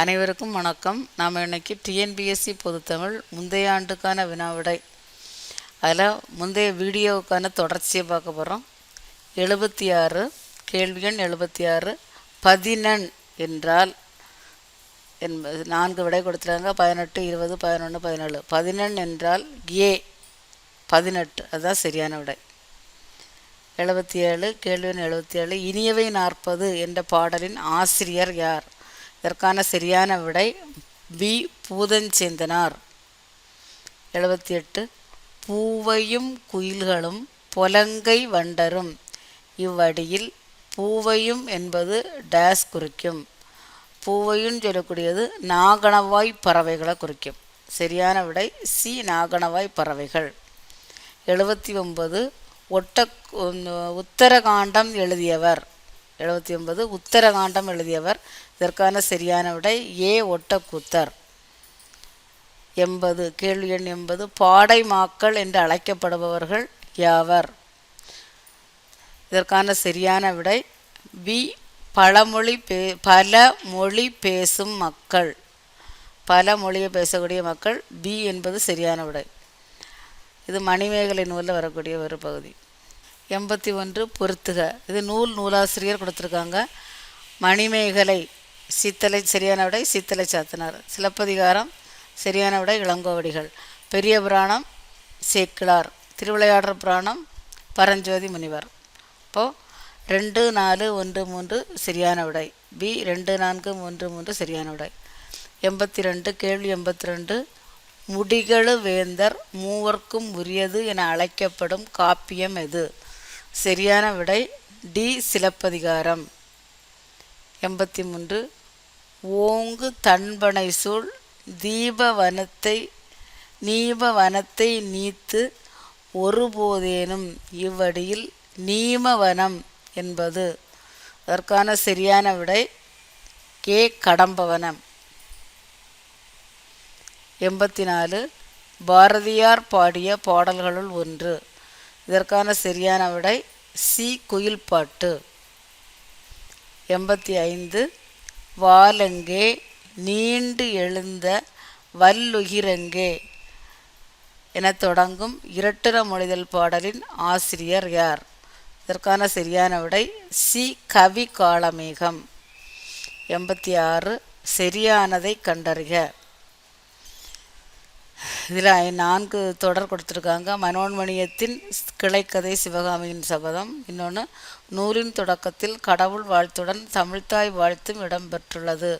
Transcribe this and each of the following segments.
அனைவருக்கும் வணக்கம். நாம் இன்றைக்கி டிஎன்பிஎஸ்சி பொதுத்தமிழ் முந்தைய ஆண்டுக்கான வினாவிடை. அதில் முந்தைய வீடியோவுக்கான தொடர்ச்சியை பார்க்க போகிறோம் எழுபத்தி ஆறு கேள்வி எண் எழுபத்தி ஆறு பதினெண் என்றால் என்பது நான்கு விடை கொடுத்துருக்காங்க பதினெட்டு இருபது பதினொன்று பதினேழு. பதினெண் என்றால் ஏ பதினெட்டு. அதுதான் சரியான விடை. எழுபத்தி ஏழு கேள்வி எண் எழுபத்தி ஏழு. இனியவை நாற்பது என்ற பாடலின் ஆசிரியர் யார்? இதற்கான சரியான விடை பி பூதஞ்சேந்தனார். எழுபத்தி எட்டு பூவையும் குயில்களும் பொலங்கை வண்டரும். இவ்வடியில் பூவையும் என்பது டேஸ் குறிக்கும். பூவையும் சொல்லக்கூடியது நாகணவாய் பறவைகளை குறிக்கும். சரியான விடை சி. நாகணவாய் பறவைகள். எழுபத்தி ஒன்பது. ஒட்ட உத்தரகாண்டம் எழுதியவர். எழுபத்தி ஒன்பது உத்தரகாண்டம் எழுதியவர். இதற்கான சரியான விடை ஏ. ஒட்டக்கூத்தர். எண்பது கேள்வி எண் எண்பது பாடை மாக்கள் என்று அழைக்கப்படுபவர்கள் யாவர்? இதற்கான சரியான விடை பி பழமொழி பே பல மொழி பேசும் மக்கள். பல மொழியை பேசக்கூடிய மக்கள் பி என்பது சரியான விடை. இது மணிமேகலை நூலில் வரக்கூடிய ஒரு பகுதி. எண்பத்தி ஒன்று பொருத்துக. இது நூல் நூலாசிரியர் கொடுத்துருக்காங்க. மணிமேகலை சித்தலை சரியான விடை சித்தலை சாத்தினார். சிலப்பதிகாரம் சரியான விடை இளங்கோவடிகள். பெரிய புராணம் சேக்கிழார். திருவிளையாடுற புராணம் பரஞ்சோதி முனிவர். இப்போது ரெண்டு நாலு ஒன்று மூன்று சரியான விடை. பி ரெண்டு நான்கு மூன்று மூன்று சரியான விடை. எண்பத்தி ரெண்டு கேள்வி எண்பத்தி ரெண்டு. முடிகளு வேந்தர் மூவர்க்கும் உரியது என அழைக்கப்படும் காப்பியம் எது? சரியான விடை டி சிலப்பதிகாரம். எண்பத்தி மூன்று ஓங்கு தன்பனை சூழ் தீபவனத்தை நீபவனத்தை நீத்து ஒருபோதேனும் இவ்வடியில் நீமவனம் என்பது. அதற்கான சரியான விடை கே கடம்பவனம். எண்பத்தி நாலு பாரதியார் பாடிய பாடல்களுள் ஒன்று. இதற்கான சரியான விடை சி குயில்பாட்டு. எண்பத்தி ஐந்து வாலெங்கே நீண்டு எழுந்த வல்லுகிரங்கே என தொடங்கும் இரட்டுற மொழிதல் பாடலின் ஆசிரியர் யார்? இதற்கான சரியான விடை சி கவி காளமேகம் எண்பத்தி ஆறு சரியானதை கண்டறிக. இதில் நான்கு தொடர் கொடுத்துருக்காங்க. மனோன்மணியத்தின் கிளைக்கதை சிவகாமியின் சபதம். இன்னொன்று நூலின் தொடக்கத்தில் கடவுள் வாழ்த்துடன் தமிழ்த்தாய் வாழ்த்தும் இடம்பெற்றுள்ளது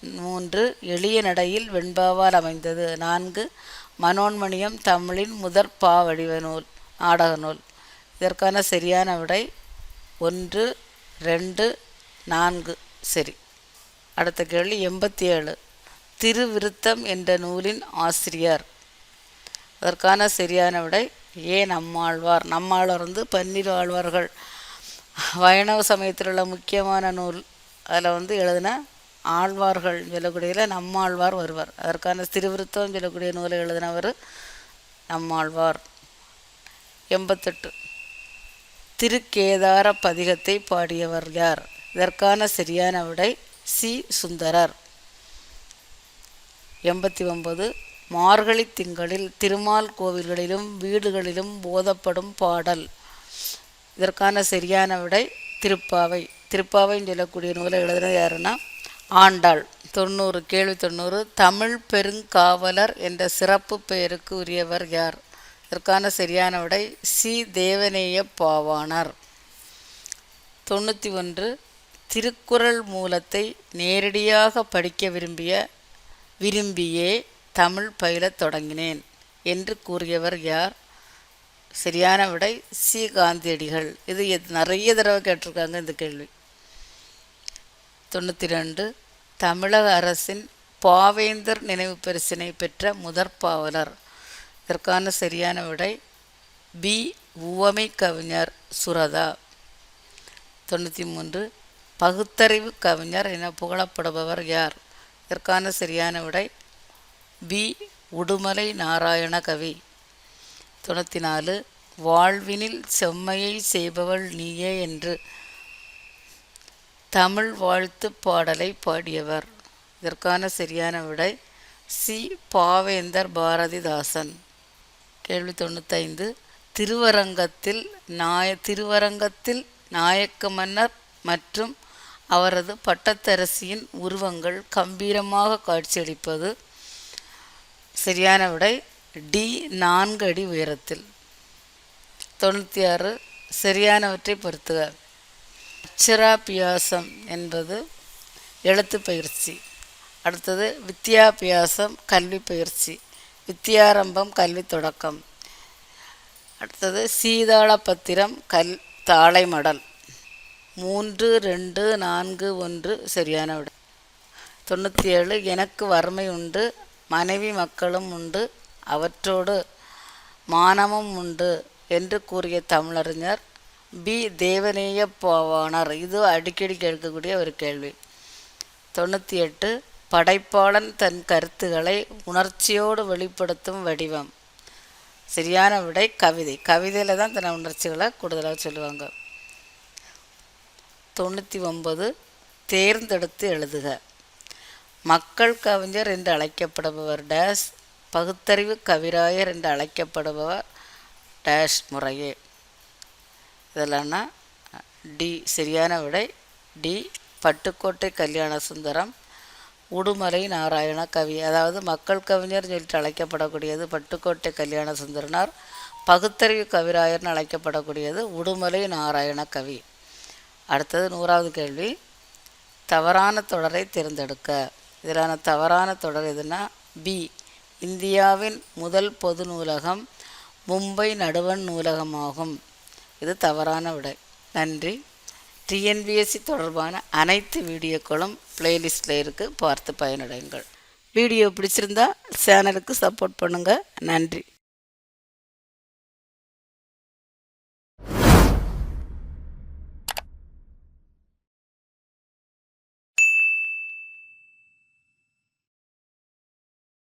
மூன்று எளிய நடையில் வெண்பாவால் அமைந்தது. நான்கு மனோன்மணியம் தமிழின் முதற் பா வடிவ நூல் நாடக நூல். இதற்கான சரியான விடை ஒன்று ரெண்டு நான்கு. சரி. அடுத்த கேள்வி எண்பத்தி ஏழு. திருவிருத்தம் என்ற நூலின் ஆசிரியர். அதற்கான சரியான விடை ஏன் நம்மாழ்வார்? நம்மாழ்வார் வந்து பன்னிரு ஆழ்வார்கள். வைணவ சமயத்தில் உள்ள முக்கியமான நூல் அதில் வந்து எழுதின ஆழ்வார்கள் சொல்லக்கூடியதில் நம்மாழ்வார் வருவார். அதற்கான திருவிருத்தம் சொல்லக்கூடிய நூலை எழுதினவர் நம்மாழ்வார். எண்பத்தெட்டு. திருக்கேதார பதிகத்தை பாடியவர் யார்? இதற்கான சரியான விடை சி. சுந்தரர். எண்பத்தி ஒன்பது. மார்கழி திங்களில் திருமால் கோவில்களிலும் வீடுகளிலும் போதப்படும் பாடல். இதற்கான சரியான விடை திருப்பாவை. திருப்பாவைன்னு சொல்லக்கூடிய நூலை எழுதுனது யாருன்னா? ஆண்டாள். தொண்ணூறு கேள்வி தொண்ணூறு. தமிழ் பெருங்காவலர் என்ற சிறப்பு பெயருக்கு உரியவர் யார்? இதற்கான சரியான விடை சி. தேவநேய பாவாணர். தொண்ணூற்றி ஒன்று. திருக்குறள் மூலத்தை நேரடியாக படிக்க விரும்பிய விரும்பியே தமிழ் பயிலத் தொடங்கினேன் என்று கூறியவர் யார்? சரியான விடை சி. காந்தியடிகள். இது நிறைய தடவை கேட்டிருக்காங்க இந்த கேள்வி. தொண்ணூற்றி ரெண்டு தமிழக அரசின் பாவேந்தர் நினைவு பரிசினை பெற்ற முதற் பாவலர். இதற்கான சரியான விடை பி. உவமை கவிஞர் சுரதா. தொண்ணூற்றி மூன்று பகுத்தறிவு கவிஞர் என புகழப்படுபவர் யார்? இதற்கான சரியான விடை பி உடுமலை நாராயண கவி. தொண்ணூற்றி நாலு வாழ்வினில் செம்மையை செய்பவள் நீயே என்று. தமிழ் வாழ்த்து பாடலை பாடியவர். இதற்கான சரியான விடை சி. பாவேந்தர் பாரதிதாசன். கேள்வி தொண்ணூத்தைந்து திருவரங்கத்தில் நாய திருவரங்கத்தில் நாயக்க மன்னர் மற்றும் அவரது பட்டத்தரசியின் உருவங்கள் கம்பீரமாக காட்சியளிப்பது சரியான விடை டி நான்கு அடி உயரத்தில். தொண்ணூற்றி ஆறு சரியானவற்றை பொறுத்துக. அச்சராபியாசம் என்பது எழுத்து பயிற்சி. அடுத்தது வித்யாபியாசம் கல்வி பயிற்சி. வித்தியாரம்பம் கல்வி தொடக்கம். அடுத்தது சீதாள பத்திரம் கல் தாளை மடல் மூன்று ரெண்டு நான்கு ஒன்று சரியான விட. தொண்ணூற்றி ஏழு எனக்கு வறுமை உண்டு மனைவி மக்களும் உண்டு அவற்றோடு மானமும் உண்டு என்று கூறிய தமிழறிஞர் பி. தேவநேய போவானார் இது அடிக்கடி கேட்கக்கூடிய ஒரு கேள்வி. தொண்ணூற்றி எட்டு படைப்பாளன் தன் கருத்துக்களை உணர்ச்சியோடு வெளிப்படுத்தும் வடிவம். சரியான விடை கவிதை. கவிதையில் தான் தன் உணர்ச்சிகளை கூடுதலாக சொல்லுவாங்க. தொண்ணூற்றி ஒன்பது தேர்ந்தெடுத்து எழுதுக. மக்கள் கவிஞர் என்று அழைக்கப்படுபவர் டேஷ் பகுத்தறிவு கவிராயர் என்று அழைக்கப்படுபவர் டேஷ் முறையே. இதெல்லாம்னா டி சரியான விடை டி பட்டுக்கோட்டை கல்யாண சுந்தரம் உடுமலை நாராயண கவி அதாவது மக்கள் கவிஞர் சொல்லிட்டு அழைக்கப்படக்கூடியது பட்டுக்கோட்டை கல்யாண சுந்தரனார் பகுத்தறிவு கவிராயர்னு அழைக்கப்படக்கூடியது உடுமலை நாராயண கவி. அடுத்தது நூறாவது கேள்வி தவறான தொடரை தேர்ந்தெடுக்க. இதிலான தவறான தொடர் எதுனா பி இந்தியாவின் முதல் பொது நூலகம் மும்பை நடுவண் நூலகமாகும். இது தவறான விடை. நன்றி. டிஎன்பிஎஸ்சி தொடர்பான அனைத்து வீடியோக்களும் பிளேலிஸ்டில் இருக்குது பார்த்து பயனடையுங்கள். வீடியோ பிடிச்சிருந்தா சேனலுக்கு சப்போர்ட் பண்ணுங்கள் நன்றி.